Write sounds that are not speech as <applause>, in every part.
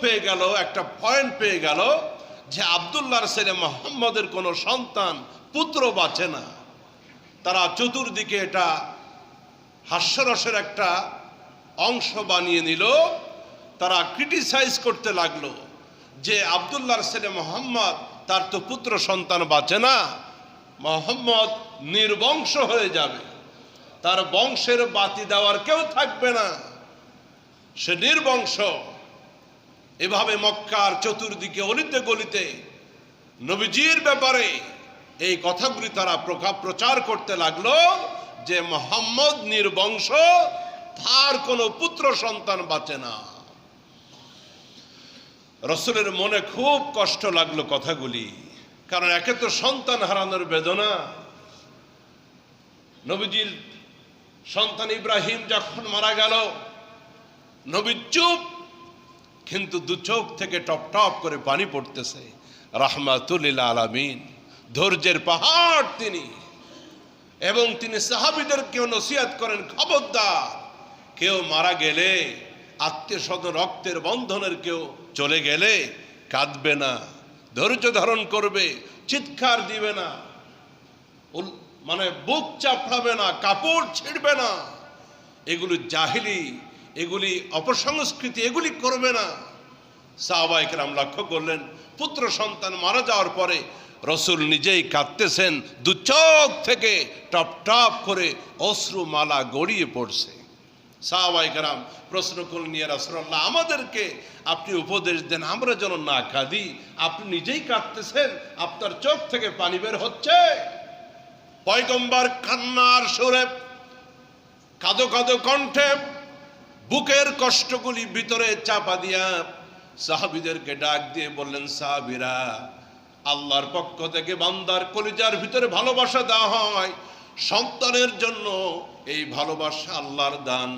পেয়ে গেল, একটা পয়েন্ট পেয়ে গেল যে আবদুল্লাহর ছেলে মোহাম্মদের কোনো সন্তান, পুত্র বাঁচে না। তারা চতুর্দিকে এটা হাস্যরসের একটা অংশ বানিয়ে নিল। তারা ক্রিটিসাইজ করতে লাগল যে আবদুল্লাহর ছেলে মোহাম্মদ, তার তো পুত্র সন্তান বাঁচে না। মোহাম্মদ নির্বংশ হয়ে যাবে। তার বংশের বাতি দেওয়ার কেউ থাকবে না। সে নির্বংশ। এভাবে মক্কার চতুর্দিকে অলিতে গলিতে নবীজির ব্যাপারে এই কথাগুলি তারা প্রচার করতে লাগল যে মোহাম্মদ নির্বংশ, তার কোনো পুত্র সন্তান বাঁচে না। রসুলের মনে খুব কষ্ট লাগল কথাগুলি, কারণ একে তো সন্তান হারানোর বেদনা। নবীজির সন্তান ইব্রাহিম যখন মারা গেল, নবী চুপ কিন্তু দু চোখ থেকে টপ টপ করে পানি পড়তেছে। রাহমাতুল্লিল আলামিন। ধৈর্যের পাহাড় তিনি। এবং তিনি সাহাবিদেরকেও নসিহাত করেন, খবরদার। কেউ মারা গেলে আত্মীয় স্বজন রক্তের বন্ধনের কেউ চলে গেলে কাঁদবে না, ধৈর্য ধারণ করবে, চিৎকার দিবে না মানে বুক চাপড়াবে না, কাপড় ছিঁড়বে না। এগুলি জাহিলি এগুলি অপসংস্কৃতি, এগুলি করবে না। সাহবাইকরাম লক্ষ্য করলেন, পুত্র সন্তান মারা যাওয়ার পরে রসুল নিজেই কাঁদতেছেন, দু চোখ থেকে টপ টপ করে অশ্রু মালা গড়িয়ে পড়ছে। সাহবাইকরাম প্রশ্ন করলেন, ইয়া রাসূলুল্লাহ, আমাদেরকে আপনি উপদেশ দেন, আমরা যেন না কাঁদি, আপনি নিজেই কাঁদতেছেন, আপনার চোখ থেকে পানি বের হচ্ছে। পয়গম্বর কান্নার সুরে কাদো কাদো কণ্ঠে বুকের কষ্টগুলি ভিতরে চাপা দিয়া সাহাবিদেরকে ডাক দিয়ে বললেন, সাহাবিরা, আল্লাহর পক্ষ থেকে বান্দার কলিজার ভিতরে ভালোবাসা দেওয়া হয়। সন্তানের জন্য এই ভালোবাসা আল্লাহর দান।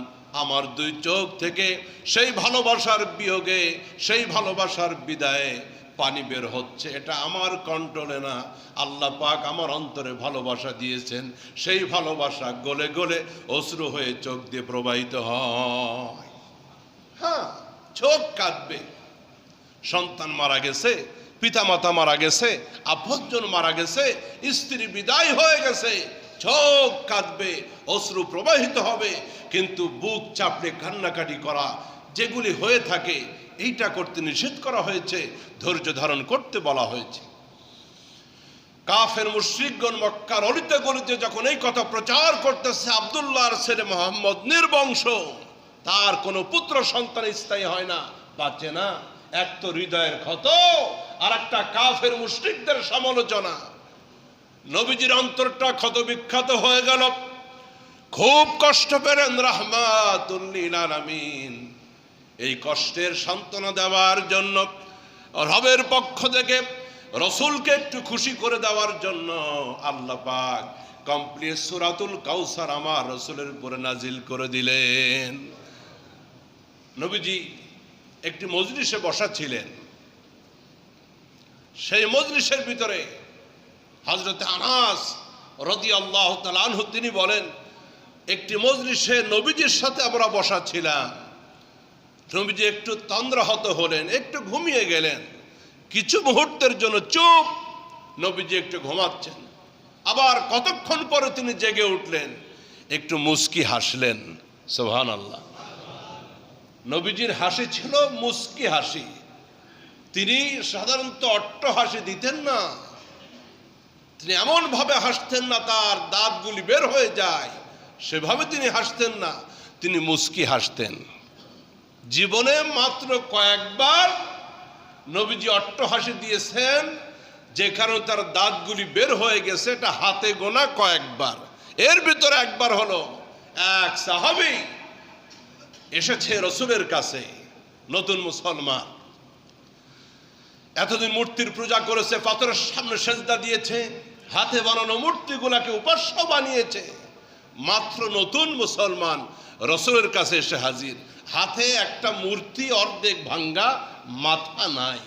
আমার দুই চোখ থেকে সেই ভালোবাসার বিয়োগে, সেই ভালোবাসার বিদায়ে পানি বের হচ্ছে, এটা আমার কন্ট্রোলে না। আল্লাহ পাক আমার অন্তরে ভালোবাসা দিয়েছেন, সেই ভালোবাসা গলে গলে অশ্রু হয়ে চোখ দিয়ে প্রবাহিত হয়। হ্যাঁ চোখ কাঁদবে। সন্তান মারা গেছে, পিতামাতা মারা গেছে, আপনজন মারা গেছে, স্ত্রী বিদায় হয়ে গেছে, চোখ কাঁদবে, অশ্রু প্রবাহিত হবে। কিন্তু বুক চাপড়ে কান্নাকাটি করা, যেগুলি হয়ে থাকে এইটা করতে নিষেধ করা হয়েছে, ধৈর্য ধারণ করতে বলা হয়েছে। কাফের মুশ্রিকগণ মক্কার অলিতে গলিতে যখন এই কথা প্রচার করতেছে, আবদুল্লাহর ছেলে মোহাম্মদ নির্বংশ, তার কোনো পুত্র সন্তান স্থায়ী হয় না, বাঁচে না। এক তো হৃদয়ের ক্ষত আর একটা কাফের মুশ্রিকদের সমালোচনা। নবীজির অন্তরটা ক্ষত বিখ্যাত হয়ে গেল। খুব কষ্ট পেলেন রাহমাতুল্লিল আলামিন। এই কষ্টের সান্ত্বনা দেওয়ার জন্য রবের পক্ষ থেকে রসুলকে একটু খুশি করে দেওয়ার জন্য আল্লাহ পাক কমপ্লিট সুরাতুল কাউসার আমার রসুলের উপরে নাজিল করে দিলেন। নবীজি একটি মজলিসে বসা ছিলেন সেই মজলিসের ভিতরে হজরত আনাস রদি আল্লাহ তালানহু তিনি বলেন, একটি মজলিসে নবীজির সাথে আমরা বসা ছিলাম নবীজি একটু তন্দ্রাহত হলেন, একটু ঘুমিয়ে গেলেন, কিছু মুহূর্তের জন্য চুপ, নবীজি একটু ঘুমাচ্ছেন। আবার কতক্ষণ পরে তিনি জেগে উঠলেন, একটু মুস্কি হাসলেন সোহান আল্লাহ নবীজির হাসি ছিল মুস্কি হাসি। তিনি সাধারণত অট্ট হাসি দিতেন না। তিনি এমন ভাবে হাসতেন না, তার দাঁতগুলি বের হয়ে যায়, সেভাবে তিনি হাসতেন না, তিনি মুস্কি হাসতেন। জীবনে মাত্র কয়েকবার নবীজি অট্টহাসি দিয়েছেন, যে কারণে তার দাঁতগুলি বের হয়ে গেছে, এটা হাতে গোনা কয়েকবার। এর ভিতরে একবার হলো, এক সাহাবি এসেছে রসুলের কাছে, নতুন মুসলমান। এতদিন মূর্তির পূজা করেছে, পাথরের সামনে সেজদা দিয়েছে, হাতে বানানো মূর্তিগুলাকে উপাস্য বানিয়েছে। মাত্র নতুন মুসলমান রসুলের কাছে এসে হাজির। হাতে একটা মূর্তি, অর্ধেক ভাঙ্গা, মাথা নাই।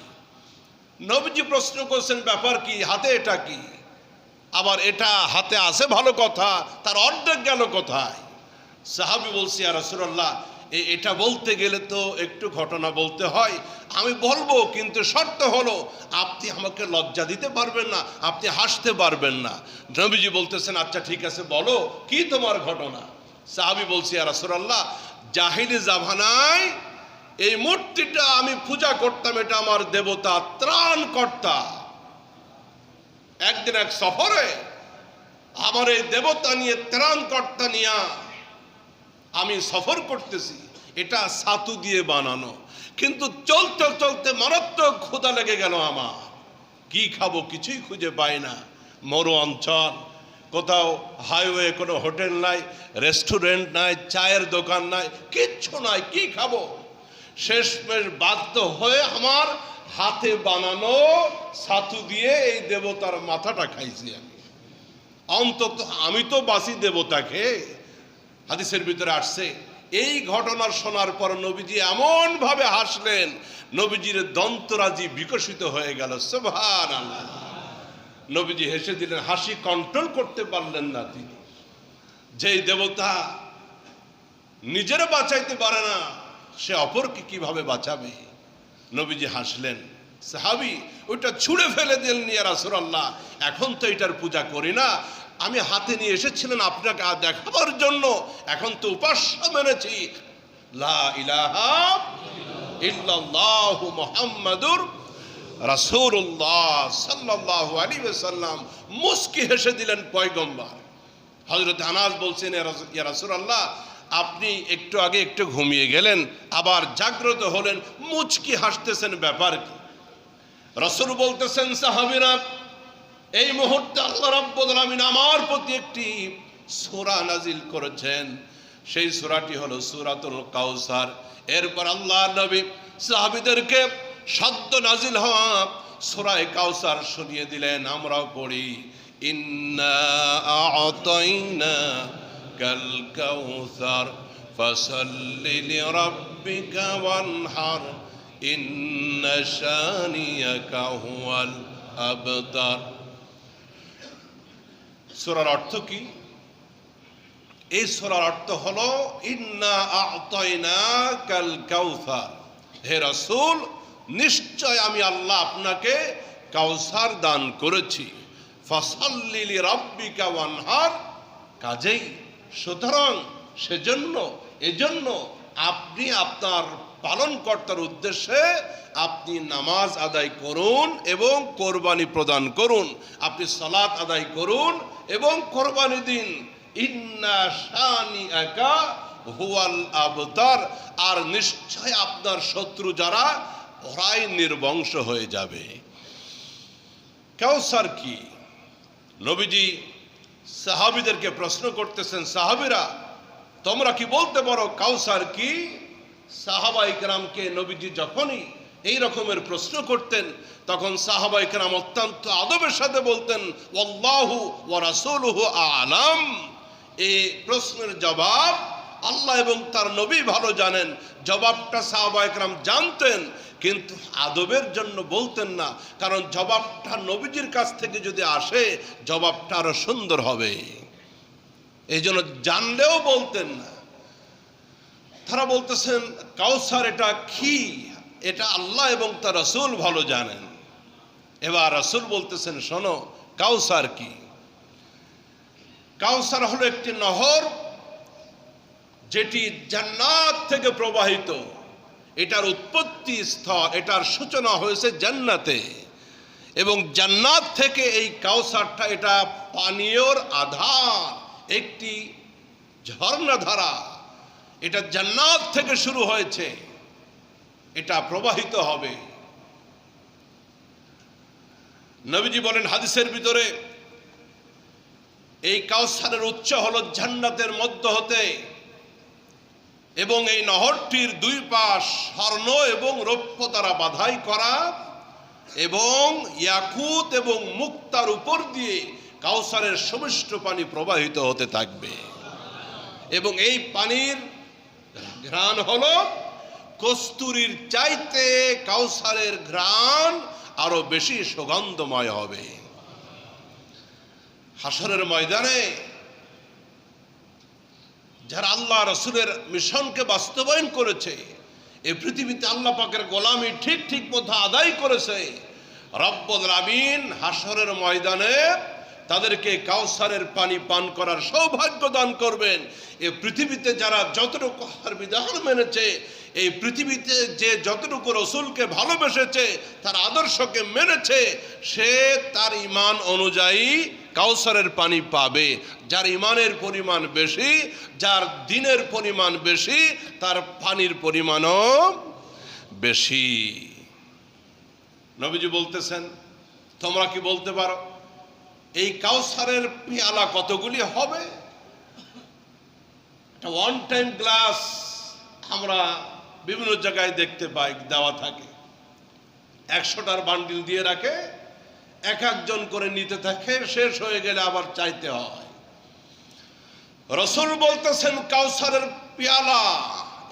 নবীজি প্রশ্ন করছেন, ব্যাপার কি? হাতে এটা কি? আবার এটা হাতে আছে ভালো কথা, তার অর্ধেক গেল কোথায়? সাহাবি বলছি আর রসুল্লাহ এটা বলতে গেলে তো একটু ঘটনা বলতে হয়। আমি বলব, কিন্তু শর্ত হলো, আপনি আমাকে লজ্জা দিতে পারবেন না, আপনি হাসতে পারবেন না। নবীজি বলতেছেন আচ্ছা ঠিক আছে, বলো, কি তোমার ঘটনা? সাহাবি বলছি আর রাসূলুল্লাহ, জাহিলি জাভানায় এই মূর্তিটা আমি পূজা করতাম, এটা আমার দেবতা ত্রাণ কর্তা একদিন এক সফরে, আমার এই দেবতা নিয়ে ত্রাণ কর্তা নিয়া আমি সফর করতেছি, এটা সাতু দিয়ে বানানো। কিন্তু চলতে চলতে মারাত্মক ক্ষুধা লেগে গেল আমার। কি খাব কিছুই খুঁজে পাই না। মরু অঞ্চল, কোথাও হাইওয়ে কোনো হোটেল নাই রেস্টুরেন্ট নাই, চায়ের দোকান নাই, কিচ্ছু নাই, কি খাব? শেষমেশ বাধ্য হয়ে আমার হাতে বানানো ছাতু দিয়ে এই দেবতার মাথাটা খাইছি আমি। অন্তত আমি তো বাসি দেবতাকে। হাদিসের ভিতরে আসছে, এই ঘটনা শোনার পর নবীজি এমন ভাবে হাসলেন, নবীজির দন্তরাজি বিকশিত হয়ে গেল সুবহান নবীজি হেসে দিলেন, হাসি কন্ট্রোল করতে পারলেন না তিনি। যেই দেবতা নিজের বাঁচাইতে পারে না, সে অপরকে কীভাবে বাঁচাবে? নবীজি হাসলেন, সাহাবি, ওইটা ছুঁড়ে ফেলে দিলেন, ইয়া রাসূলুল্লাহ, এখন তো এটার পূজা করি না আমি হাতে নিয়ে এসেছিলেন আপনাকে দেখাবার জন্য। এখন তো উপাস্য মেনেছি। লা ইলাহা ইল্লাল্লাহু মুহাম্মাদুর রাসূলুল্লাহ সাল্লাল্লাহু আলাইহি ওয়াসাল্লাম। মুস্কি হেসে দিলেন পয়গম্বর। হযরত আনাস বলছেন "ইয়া রাসূল- ইয়া রাসূলুল্লাহ, আপনি একটু আগে একটু ঘুমিয়ে গেলেন, আবার জাগ্রত হলেন, মুচকি হাসতেছেন ব্যাপার কি রসুল বলতেছেন, সাহাবিরা এই মুহূর্তে আল্লাহ রাব্বুল আলামিন আমার প্রতি একটি সূরা নাজিল করেছেন। সেই সূরাটি হলো সূরাতুল কাউসার এরপর আল্লাহ নবী সাহাবীদেরকে সদ্য নাজিল হওয়া সূরায়ে কাউসার শুনিয়ে দিলেন, আমরাও পড়ি। ইন্না আ'তাইনা কাল কাউসার ফাসাল্লি লিরাব্বিকা ওয়ানহার, ইন্না শানিয়াকা হুয়াল আবতার। সূরার অর্থ কি? এই সূরার অর্থ হল, ইন্না হে রাসূল, নিশ্চয় আমি আল্লাহ আপনাকে কাউসার দান করেছি। ফাসাল্লি লিরাব্বিকা ওয়ানহার। কাজেই সুতরাং সেজন্য, এজন্য আপনি আপনার পালনকর্তার উদ্দেশ্যে আপনি নামাজ আদায় করুন এবং কোরবানি প্রদান করুন। আপনি সালাত আদায় করুন এবং কোরবানি দিন একা হুয়াল আবতার। আর নিশ্চয় আপনার শত্রু যারা ওরাই নির্বংশ হয়ে যাবে। কেউ কাউসার কি? নবীজি সাহাবিদেরকে প্রশ্ন করতেছেন, সাহাবিরা, তোমরা কি বলতে পারো কাউসার কি? সাহাবা ইকরামকে নবীজি যখনই এই রকমের প্রশ্ন করতেন, তখন সাহাবা ইকরাম অত্যন্ত আদবের সাথে বলতেন ওয়া রাসূলুহু আলাম। এই প্রশ্নের জবাব আল্লাহ এবং তার নবী ভালো জানেন, জবাবটা সাহাবা ইকরাম জানতেন, কিন্তু আদবের জন্য বলতেন না, কারণ জবাবটা নবীজির কাছ থেকে যদি আসে, জবাবটা আরও সুন্দর হবে। এই জন্য জানলেও বলতেন না। তারা বলতেছেন, কাউসার, এটা কি? এটা আল্লাহ এবং তার রসুল ভালো জানেন। এবার রসুল বলতেছেন, শোনো, কাউসার কি? কাউসার হলো একটি নহর, যেটি জান্নাত থেকে প্রবাহিত। এটার উৎপত্তি স্থল, এটার সূচনা হয়েছে জান্নাতে। এবং জান্নাত থেকে এই কাউসারটা, এটা পানীয়র আধার, একটি ঝর্ণাধারা। এটা জান্নাত থেকে শুরু হয়েছে। এটা প্রবাহিত হবে। নবীজি বলেন হাদিসের ভিতরে, এই কাউসারের উচ্চ হল জান্নাতের মধ্য হতে এবং এই নহরটির দুই পাশ স্বর্ণ এবং রৌপ্য দ্বারা বাধাই করা এবং ইয়াকুত এবং মুক্তার উপর দিয়ে কাউসারের সুমিষ্ট পানি প্রবাহিত হতে থাকবে। এবং এই পানির ঘ্রাণ হলো কস্তুরীর চাইতে কাউসারের ঘ্রাণ আরও বেশি সুগন্ধময় হবে। হাসরের ময়দানে যারা আল্লাহ রসুলের মিশনকে বাস্তবায়ন করেছে, এ পৃথিবীতে আল্লাহ পাকের গোলামি ঠিক ঠিক মতো আদায় করেছে, রব্বুল আমিন হাসরের ময়দানে তাদেরকে কাউসারের পানি পান করার সৌভাগ্য দান করবেন। এই পৃথিবীতে যারা যতটুকু হার বিধান মেনেছে, এই পৃথিবীতে যে যতটুকু রসুলকে ভালোবেসেছে, তার আদর্শকে মেনেছে, সে তার ইমান অনুযায়ী কাউসারের পানি পাবে। যার ইমানের পরিমাণ বেশি, যার দিনের পরিমাণ বেশি, তার পানির পরিমাণও বেশি। নবীজি বলতেছেন, তোমরা কি বলতে পারো? এই কাউসারের পেয়ালা কতগুলি হবে? একটা ওয়ান টাইম গ্লাস আমরা বিভিন্ন জায়গায় দেখতে পাই, দেওয়া থাকে। একশোটার বান্ডিল দিয়ে রাখে, এক একজন করে নিতে থাকে, শেষ হয়ে গেলে আবার চাইতে হয়। রসুল বলতেছেন, কাউসারের পেয়ালা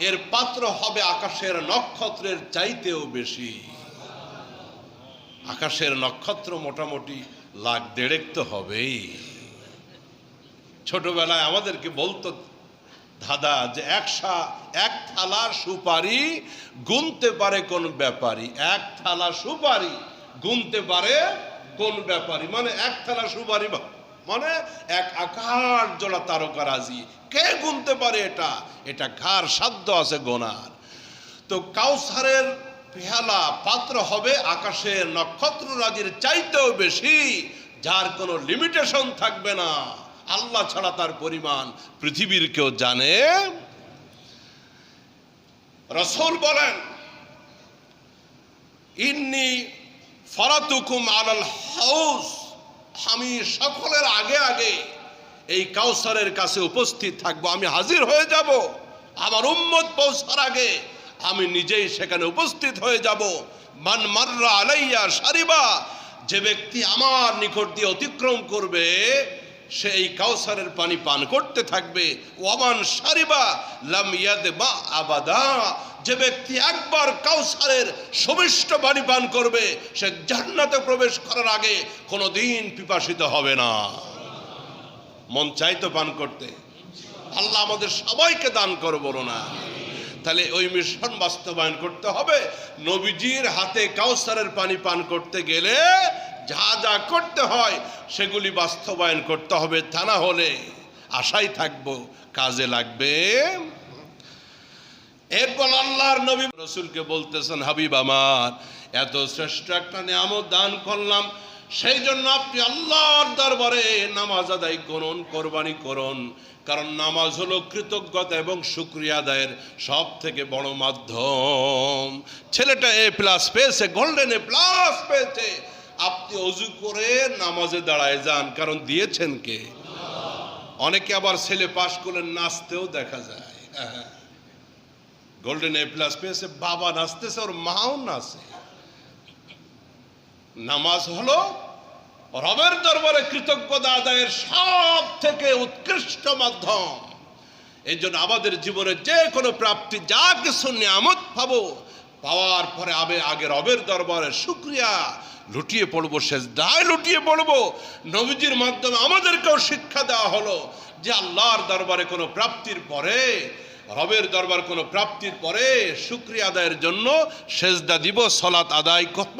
এর পাত্র হবে আকাশের নক্ষত্রের চাইতেও বেশি। আকাশের নক্ষত্র মোটামুটি লাখ দেড়েক তো হবেই। ছোটবেলায় আমাদেরকে বলতো দাদা যে একসা এক থালা সুপারি গুনতে পারে কোন ব্যাপারী। এক থালা সুপারি গুনতে পারে কোন ব্যাপারী। মানে এক থালা সুপারি মানে এক আকার জোড়া তারকারাজি। কে গুনতে পারে এটা? এটা ঘাড় সাধ্য আছে গোনার। তো কাউসারের পেহালা পাত্র হবে আকাশের নক্ষত্র রাজির চাইতেও বেশি, যার কোনো লিমিটেশন থাকবে না। আল্লাহ ছাড়া তার পরিমাণ পৃথিবীর কেউ জানে? রসুল বলেন, ইন্নি ফরাতুকুম আলাল হাউস। আমি সকলের আগে আগে এই কাউসারের কাছে উপস্থিত থাকব, আমি হাজির হয়ে যাব। আমার উম্মত পৌঁছার আগে আমি নিজেই সেখানে উপস্থিত হয়ে যাব। মান মাররা আলাইয়া সারিবা, যে ব্যক্তি আমার নিকট দিয়ে অতিক্রম করবে, সে এই কাউসারের পানি পান করতে থাকবে। ওয়ামান সারিবা লাম ইয়াদ বা আবাদা, যে ব্যক্তি একবার কাউসারের সবিষ্ট পানি পান করবে, সে জান্নাতে প্রবেশ করার আগে কোনো দিন পিপাসিত হবে না। মন চাইতো পান করতে। আল্লাহ আমাদের সবাইকে দান করো বলো না। তাহলে ওই মিশন বাস্তবায়ন করতে হবে। নবীজির হাতে কাউসারের পানি পান করতে গেলে যা যা করতে হয়, সেগুলি বাস্তবায়ন করতে হবে। তা না হলে আশাই থাকব, কাজে লাগবে। এরপর আল্লাহর নবী রসুলকে বলতেছেন, হাবিব আমার, এত শ্রেষ্ঠ একটা নিয়ামত দান করলাম। সেই জন্য আপনি আল্লাহর দরবারে নামাজ আদায় করুন, কোরবানি করুন। কারণ নামাজ হলো কৃতজ্ঞতা এবং শুক্রিয়া আদায়ের সব থেকে বড় মাধ্যম। ছেলেটা এ প্লাস পেয়েছে গোল্ডেন এ প্লাস পেয়েছে। আপনি অজু করে নামাজে দাঁড়ায় যান, কারণ দিয়েছেন কে? অনেকে আবার ছেলে পাশ করলে নাচতেও দেখা যায়। গোল্ডেন এ প্লাস পেয়েছে, বাবা নাচতেছে, ওর মাও নাচে। নামাজ হলো রবের দরবারে কৃতজ্ঞতা আদায়ের সব থেকে উৎকৃষ্ট মাধ্যম। এই জন্য আমাদের জীবনে যে কোনো প্রাপ্তি, যা কিছু নিয়ামত পাবো, পাওয়ার পরে আমি আগে রবের দরবারে শুক্রিয়া লুটিয়ে পড়ব শেষ দায় লুটিয়ে পড়ব। নবীজির মাধ্যমে আমাদেরকেও শিক্ষা দেওয়া হলো যে আল্লাহর দরবারে কোনো প্রাপ্তির পরে, রবের দরবার কোনো প্রাপ্তির পরে শুক্রিয়া আদায়ের জন্য সেজদা দিব সলাত আদায় করব।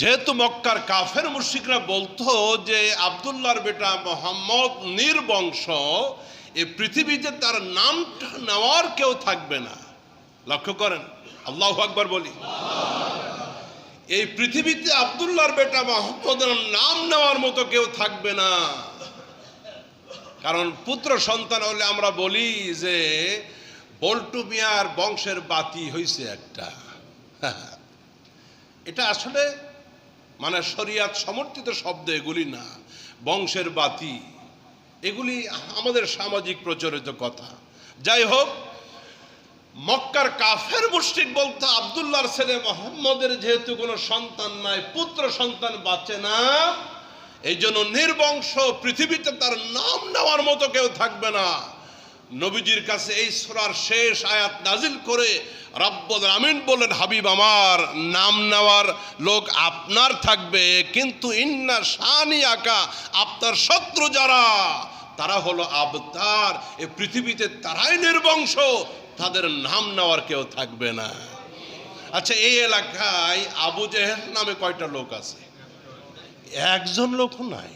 যেহেতু মক্কার কাফের মুশিকরা বলতো যে আবদুল্লাহর বেটা মোহাম্মদ নির্বংশ এই পৃথিবীতে তার নামটা নেওয়ার কেউ থাকবে না। লক্ষ্য করেন, আল্লাহ আকবার বলি। এই পৃথিবীতে আবদুল্লাহর বেটা মোহাম্মদের নাম নেওয়ার মতো কেউ থাকবে না। কারণ পুত্র সন্তান হলে আমরা বলি যে, বল্টু মিয়ার বংশের বাতি হইছে একটা। <laughs> এটা আসলে মানে শরিয়াত সমর্থিত শব্দ এগুলি না, বংশের বাতি। এগুলি আমাদের সামাজিক প্রচলিত কথা। যাই হোক, মক্কার কাফের মুশরিক বলতো আবদুল্লাহর ছেলে মোহাম্মদের যেহেতু কোনো সন্তান নাই, পুত্র সন্তান বাঁচে না এই জন্য নির্বংশ পৃথিবীতে তার নাম নেওয়ার মতো কেউ থাকবে না। নবীজির কাছে এই সূরার শেষ আয়াত নাজিল করে রব্বুল আমিন বলেন হাবিব আমার নাম নেওয়ার লোক আপনার থাকবে, কিন্তু ইন্না শানি আকা আপনার শত্রু যারা, তারা হলো আবতার। এ পৃথিবীতে তারাই নির্বংশ, তাদের নাম নেওয়ার কেউ থাকবে না। আচ্ছা এই এলাকায় আবু জেহেল নামে কয়টা লোক আছে? একজন লোক নাই।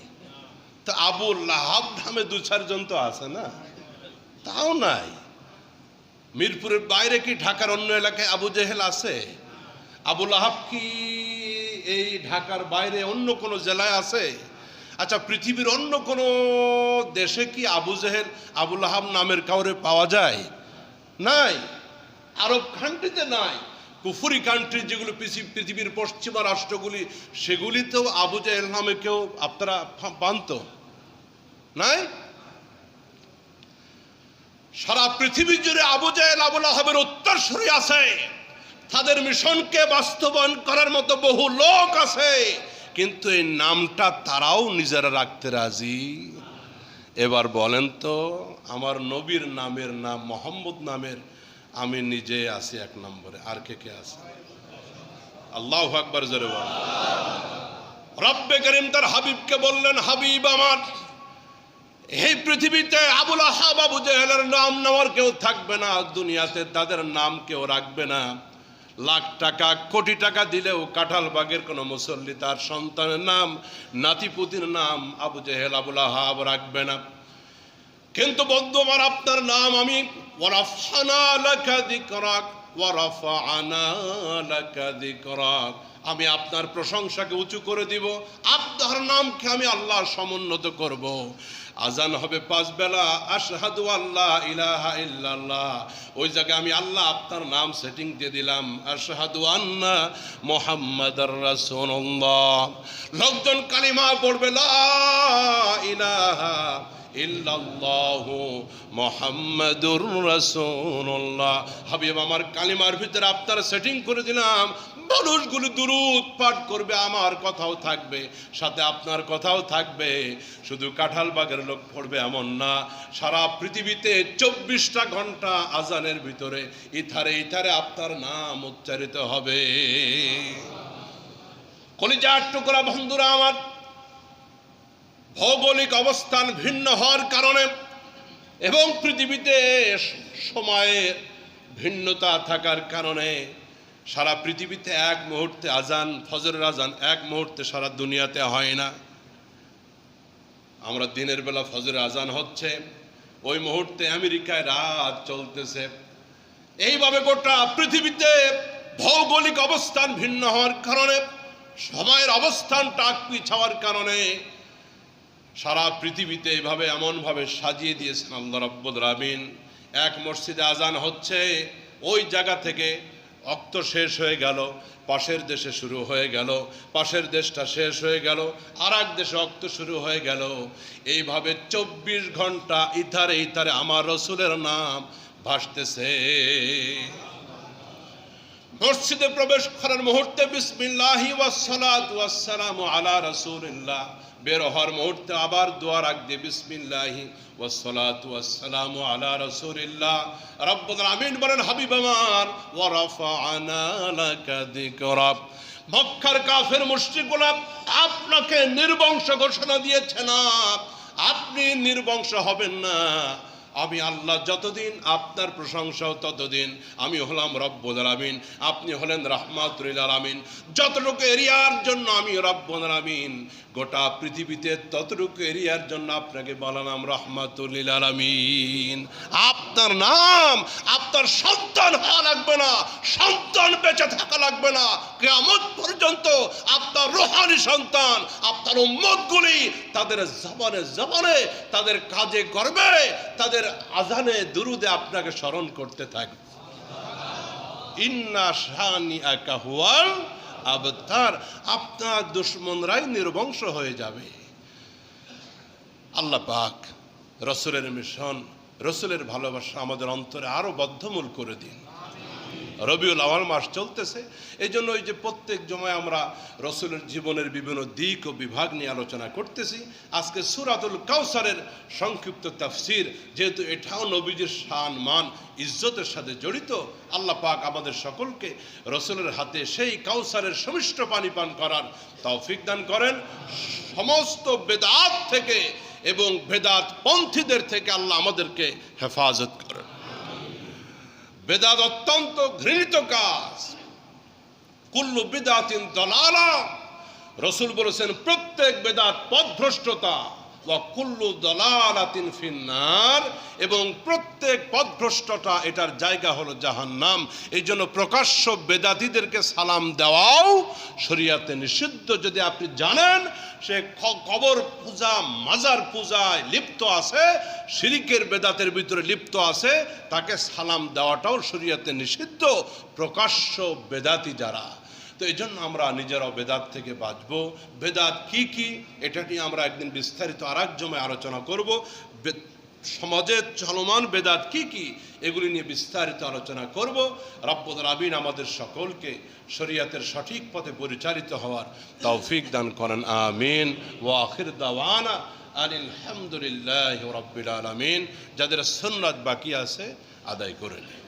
তো আবু লাহাব নামে দু চারজন তো আছে না? তাও নাই। মিরপুরের বাইরে কি ঢাকার অন্য এলাকায় আবু জেহেল আছে? আবু লাহাব কি এই ঢাকার বাইরে অন্য কোনো জেলায় আছে? আচ্ছা পৃথিবীর অন্য কোনো দেশে কি আবু জেহেল, আবু লাহাব নামের কাউরে পাওয়া যায়? নাই। আরব কান্ট্রিতে নাই। কুফুরি কান্ট্রি যেগুলো পৃথিবীর পশ্চিমা রাষ্ট্রগুলি, সেগুলিতেও আবু জাহেল নামে কেউ আপনারা ফা- পান তো নাই? সারা পৃথিবী জুড়ে আবু জাহেল আবুল আহাবের উত্তরসূরি আছে। তাদের মিশনকে বাস্তবায়ন করার মতো বহু লোক আছে, কিন্তু এই নামটা তারাও নিজেরা রাখতে রাজি। এবার বলেন তো, আমার নবীর নামের নাম, মোহাম্মদ নামের, আমি নিজে আছি এক নম্বরে। আর কে কে আছে? আল্লাহ আকবর জোরে বল রব্বে করিম তার হাবিবকে বললেন, হাবিব আমার। এই পৃথিবীতে আবুল আহাব, আবু জেহেলের নাম নেওয়ার কেউ থাকবে না, দুনিয়াতে তাদের নাম কেউ রাখবে না। লাখ টাকা, কোটি টাকা দিলেও কাঁঠাল বাগের কোনো মুসল্লি তার সন্তানের নাম, নাতিপুতির নাম আবু জেহেল, আবুল আহাব রাখবে না। কিন্তু বন্ধু আমার আপনার নাম আমি আমি আপনার প্রশংসাকে উঁচু করে দিব, আপনার নামকে আমি আল্লাহ সমুন্নত করব। আজান হবে পাঁচ বেলা, আশহাদু আল্লাহ ইলাহা ইল্লাল্লাহ। ওই জায়গায় আমি আল্লাহ আপনার নাম সেটিং দিয়ে দিলাম, আশহাদু আন্না মোহাম্মদ রাসূলুল্লাহ। লোকজন কালিমা পড়বে, লা ইলাহা হাবিব, আমার কালিমার ভিতরে আপনার সেটিং করে দিলাম। মানুষগুলো দুরুদ পাঠ করবে, আমার কথাও থাকবে, সাথে আপনার কথাও থাকবে। শুধু কাঁঠাল বাগের লোক পড়বে এমন না, সারা পৃথিবীতে চব্বিশটা ঘণ্টা আজানের ভিতরে ইথারে ইথারে আপনার নাম উচ্চারিত হবে। কলিজার টুকরা বন্ধুরা আমার ভৌগোলিক অবস্থান ভিন্ন হওয়ার কারণে এবং পৃথিবীতে সময়ের ভিন্নতা থাকার কারণে সারা পৃথিবীতে এক মুহূর্তে আজান, ফজরের আজান এক মুহূর্তে সারা দুনিয়াতে হয় না। আমরা দিনের বেলা ফজরের আজান হচ্ছে, ওই মুহূর্তে আমেরিকায় রাত চলতেছে। এইভাবে গোটা পৃথিবীতে ভৌগোলিক অবস্থান ভিন্ন হওয়ার কারণে, সময়ের অবস্থান টাক পিছাওয়ার কারণে সারা পৃথিবীতে এভাবে এমনভাবে সাজিয়ে দিয়েছেন আল্লাহ রব্বুল রাবিন এক মসজিদে আজান হচ্ছে, ওই জায়গা থেকে অক্ত শেষ হয়ে গেল, পাশের দেশে শুরু হয়ে গেল, পাশের দেশটা শেষ হয়ে গেল আর এক দেশে অক্ত শুরু হয়ে গেল। এইভাবে চব্বিশ ঘণ্টা ইথারে ইথারে আমার রসুলের নাম ভাসতেছে। মসজিদে প্রবেশ করার মুহূর্তে বিসমিল্লাহি ওয়াসসালাতু ওয়াসসালামু আলা রাসূলিল্লাহ। বের হওয়ার মুহূর্তে আবার দোয়া রাখবে, বিসমিল্লাহি ওয়াসসালাতু ওয়াসসালামু আলা রাসূলিল্লাহ। রব্বুল আমিন বলেন, হাবিব আমার, ওয়া রাফা'না লাকা যিকরাক মক্কার কাফের মুশরিকগুলো আপনাকে নির্বংশ ঘোষণা দিয়েছে না। আপনি নির্বংশ হবেন না। আমি আল্লাহ যতদিন আপনার প্রশংসাও ততদিন আমি হলাম রব্বুল আলামিন। আপনি হলেন রাহমাতুল আলামিন। যতটুকু এরিয়ার জন্য আমি রব্বুল আলামিন, গোটা পৃথিবীতে ততটুকু এরিয়ার জন্য আপনাকে বলালাম রহমাতুল আলামিন। আপনার নাম, আপনার সন্তান হওয়া লাগবে না, সন্তান বেঁচে থাকা লাগবে না। কেমন পর্যন্ত আপনার রোহানি সন্তান, আপনার উম্মতগুলি তাদের জবানে জবানে তাদের কাজে করবে তাদের আজানে দুরুদে আপনাকে স্মরণ করতে থাকে। ইন্না আকা হুয়াল আবতার। আপনার দুশ্মনরাই নির্বংশ হয়ে যাবে। আল্লাহ পাক রসুলের মিশন, রসুলের ভালোবাসা আমাদের অন্তরে আরও বদ্ধমূল করে দিন। রবিউল আওয়াল মাস চলতেছে। এই জন্য ওই যে প্রত্যেক জমায় আমরা রসুলের জীবনের বিভিন্ন দিক ও বিভাগ নিয়ে আলোচনা করতেছি। আজকে সুরাতুল কাউসারের সংক্ষিপ্ত তাফসির, যেহেতু এটাও নবীজির শান, মান, ইজ্জতের সাথে জড়িত, আল্লাহ পাক আমাদের সকলকে রসুলের হাতে সেই কাউসারের সমিষ্ট পানি পান করার তৌফিক দান করেন। সমস্ত বেদাত থেকে এবং বেদাত পন্থীদের থেকে আল্লাহ আমাদেরকে হেফাজত করেন। বেদাত অত্যন্ত ঘৃণিত কাজ। কুল্লু বিদাতিন দলালা। রসুল বলেছেন, প্রত্যেক বেদাত পদভ্রষ্টতা। ওয়া কুল্লু দলালাতিন ফিন্নার। এবং প্রত্যেক পথভ্রষ্টতা এটার জায়গা হলো জাহান্নাম। এই জন্য প্রকাশ্য বেদাতিদেরকে সালাম দেওয়াও শরিয়াতে নিষিদ্ধ। যদি আপনি জানেন সে কবর পূজা, মাজার পূজায় লিপ্ত আছে, শিরিকের বেদাতের ভিতরে লিপ্ত আছে, তাকে সালাম দেওয়াটাও শরীয়তে নিষিদ্ধ, প্রকাশ্য বেদাতি যারা। তো এই জন্য আমরা নিজেরাও বেদাত থেকে বাঁচব। বেদাত কি কি, এটা নিয়ে আমরা একদিন বিস্তারিত আর এক জমায় আলোচনা করব। সমাজে চলমান বেদাত কি কি, এগুলি নিয়ে বিস্তারিত আলোচনা করব। রব্বুল আবিন আমাদের সকলকে শরিয়াতের সঠিক পথে পরিচালিত হওয়ার তৌফিক দান করেন, আমিন। ও আখির দাওয়ানা আলহামদুলিল্লাহ রব্বিল আলমিন। যাদের সুন্নাত বাকি আছে, আদায় করে নেয়